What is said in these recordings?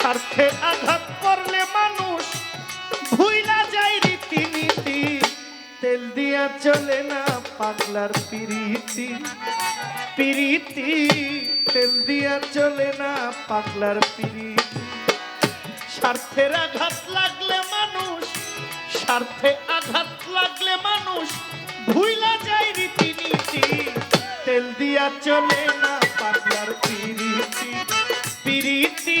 স্বার্থে আঘাত করলে মানুষ ভুইলা যায় রীতিনীতি। তেল দিয়া চলে না পাগলার পিরিতি। পিরিতি, তেল দিয়া চলে না পাগলার পিরিতি। স্বার্থের আঘাত লাগলে মানুষ, স্বার্থে আঘাত লাগলে মানুষ ভুইলা যায় রীতিনীতি। তেল দিয়া চলে না পাগলার পিরিতি। পিরিতি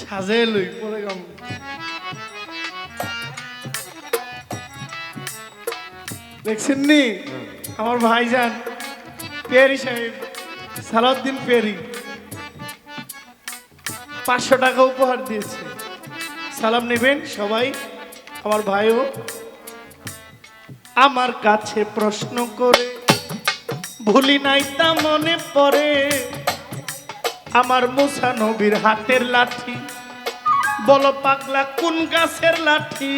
সাজে লই, পরে গাম। দেখছেন নি? আমার ভাইজান, পেয়ারি সাহেব, সালাউদ্দিন পেয়ারি। পাঁচশো টাকা উপহার দিয়েছে। সালাম নেবেন সবাই, আমার ভাইও। আমার কাছে প্রশ্ন করে, ভুলি নাই তা মনে পড়ে। আমার মুসা নবীর হাতের লাঠি। বলো পাগলা, কোন গাছের লাঠি?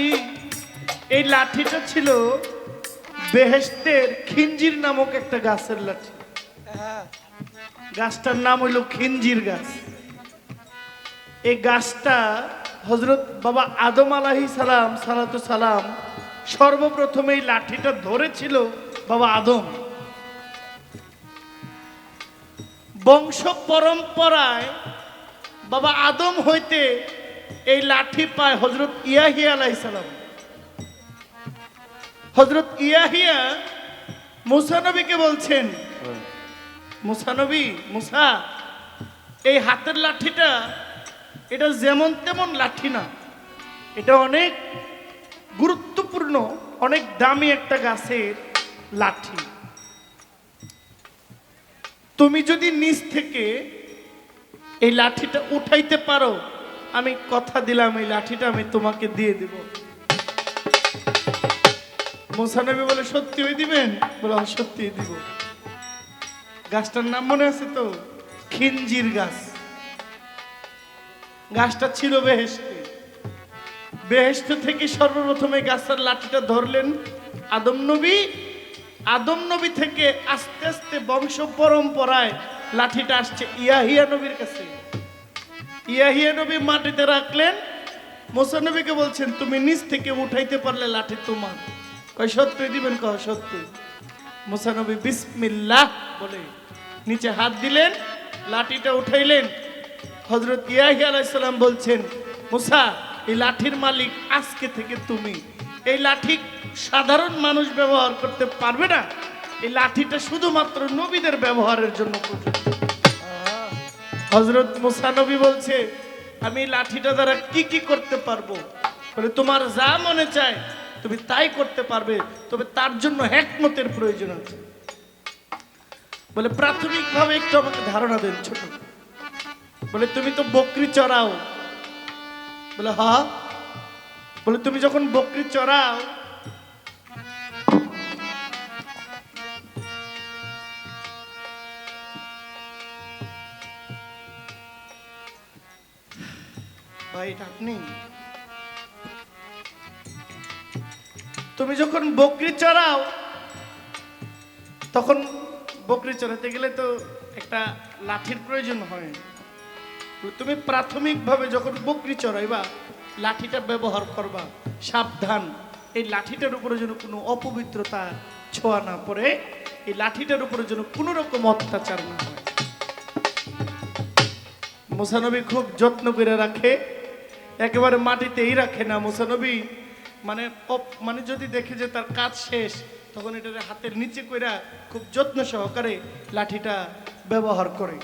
এই লাঠিটা ছিল বেহেস্তের খিঞ্জির নামক একটা গাছের লাঠি। গাছটার নাম হইল খিঞ্জির গাছ। এই গাছটা হজরত বাবা আদম আলাহি সালাম, সালাতু সালাম, সর্বপ্রথম এই লাঠিটা ধরেছিল বাবা আদম। বংশ পরম্পরায় বাবা আদম হইতে এই লাঠি পায় হজরত ইয়াহিয়া আলাই সালাম। হজরত ইয়াহিয়া মুসানবীকে বলছেন মুসানবী মুসা, এই হাতের লাঠিটা, এটা যেমন তেমন লাঠি না। এটা অনেক গুরুত্বপূর্ণ, অনেক দামি একটা গাছের লাঠি। তুমি যদি নিচ থেকে এই লাঠিটা উঠাইতে পারো আমি কথা দিলাম এই লাঠিটা আমি তোমাকে দিয়ে দিব। মোসানবী বলে সত্যি ওই দিবেন? বলে "হ্যাঁ, সত্যি দিব। গাছটার নাম মনে আছে তো? খিঞ্জির গাছ। গাছটা ছিল বেহেস্তে বেহেস্ত থেকে সর্বপ্রথমে গাছটার লাঠিটা ধরলেন আদম নবী আদম নবী থেকে আস্তে আস্তে বংশ পরম্পরায় লাঠিটা আসছে। ইয়াহিয়া নবীর কাছে। ইয়াহিয়া নবী মাটিতে রাখলেন। মোসা নবীকে বলছেন, তুমি নিচ থেকে উঠাইতে পারলে লাঠি তোমার। কয়, সত্যি দিবেন কহ, সত্যি। মোসা নবী বিসমিল্লাহ বলে নিচে হাত দিলেন, লাঠিটা উঠাইলেন। হজরত ইয়াহি আলাইসাল্লাম বলছেন, মুসা, এই লাঠির মালিক আজকে থেকে তুমি। এই লাঠি সাধারণ মানুষ ব্যবহার করতে পারবে না। এই লাঠিটা শুধুমাত্র নবীদের ব্যবহারের জন্য প্রযোজ্য। হজরত মুসা নবী বলছে, আমি লাঠিটা দ্বারা কি কি করতে পারব? বলে, তোমার যা মনে চায়, তুমি তাই করতে পারবে। তবে তার জন্য হ্যাকমতের প্রয়োজন আছে। বলে, প্রাথমিকভাবে একটু আমাকে ধারণা দেন ছোট। বলে, তুমি তো বকরি চড়াও। বলে, হা? বলে, তুমি যখন বকরি চড়াও ভাই এটা তুমি যখন বকরি চড়াও, তখন বকরি চড়াতে গেলে তো একটা লাঠির প্রয়োজন হয়। তুমি প্রাথমিকভাবে যখন বকরি চড়াইবা, লাঠিটা ব্যবহার করবা। সাবধান, এই লাঠিটার উপরে যেন কোনো অপবিত্রতা ছোঁয়া না পড়ে, এই লাঠিটার উপরে যেন কোনো রকম অত্যাচার না হয়। মুসানবী খুব যত্ন করে রাখে। একেবারে মাটিতেই রাখে না মুসানবী। মানে মানে যদি দেখে যে তার কাজ শেষ তখন এটা হাতের নিচে কইরা খুব যত্ন সহকারে লাঠিটা ব্যবহার করে।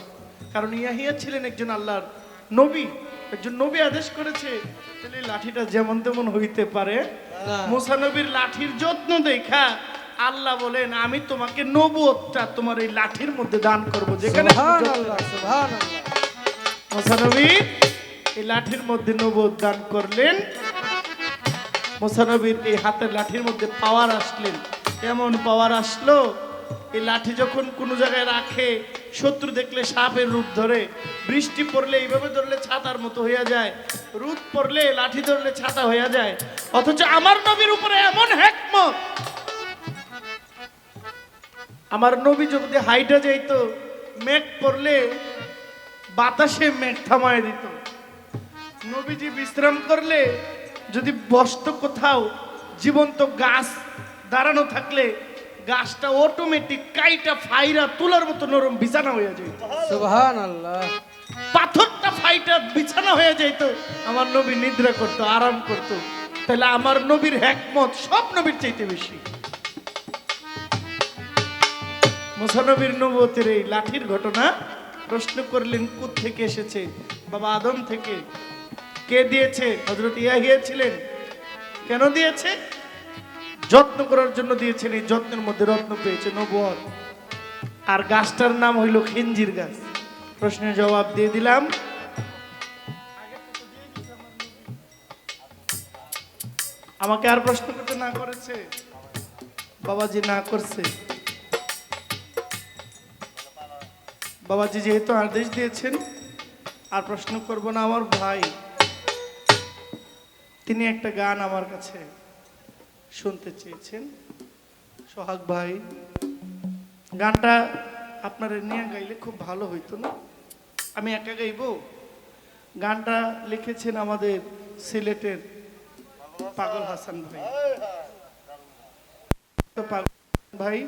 কারণ ইয়াহিয়া ছিলেন একজন আল্লাহর নবী একজন নবী আদেশ করেছে তাহলে লাঠিটা যেমন তেমন হইতে পারে। মুসা নবীর লাঠির যত্ন দেখা আল্লাহ বলেন আমি তোমাকে নবুয়তটা তোমার এই লাঠির মধ্যে দান করব যেখানে মোসানবী এই লাঠির মধ্যে নবদ দান করলেন। মোসানবীর এই হাতের লাঠির মধ্যে পাওয়ার আসলেন। এমন পাওয়ার আসলো? এই লাঠি যখন কোনো জায়গায় রাখে, শত্রু দেখলে সাপের রূপ ধরে, বৃষ্টি পড়লে এইভাবে ধরলে ছাতার মতো হইয়া যায় রোদ পড়লে লাঠি ধরলে ছাতা হইয়া যায়। অথচ আমার নবীর উপরে এমন হ্যাকমত আমার নবী যদি হাইটা যাইতো, মেঘ পড়লে বাতাসে মেঘ থামায় দিত। নবীজি বিশ্রাম করলে যদি বসত কোথাও জীবন্ত গাছ দাঁড়ানো থাকলে গাছটা অটোমেটিক কাইটা ফাইরা তুলার মতো নরম বিছানা হয়ে যেত সুবহান আল্লাহ পাথরটা ফাইটা বিছানা হয়ে যেত। আমার নবী নিদ্রা করত আরাম করত। তাহলে আমার নবীর হ্যাকমত সব নবীর চাইতে বেশি। মুসানবীর নবতের এই লাঠির ঘটনা প্রশ্ন করলেন কোথ থেকে এসেছে? বাবা আদম থেকে কে দিয়েছে? হজরত ইয়াহিয়া ছিলেন কেন দিয়েছে? যত্ন করার জন্য দিয়েছেন, এই যত্নের মধ্যে রত্ন পেয়েছে নবুয়ত আর গাছটার নাম হইল খিঞ্জির গাছ। প্রশ্নের জবাব দিয়ে দিলাম। আমাকে আর প্রশ্ন করতে না করেছে? বাবাজি না করছে। বাবাজি যেহেতু আদেশ দিয়েছেন, আর প্রশ্ন করব না আমার ভাই। তিনি একটা গান আমার কাছে শুনতে চেয়েছেন। সোহাগ ভাই, গানটা আপনারা নিয়ে গাইলে খুব ভালো হইতো না? আমি একা গাইব? গানটা লিখেছেন আমাদের সিলেটের পাগল হাসান ভাই। পাগল ভাই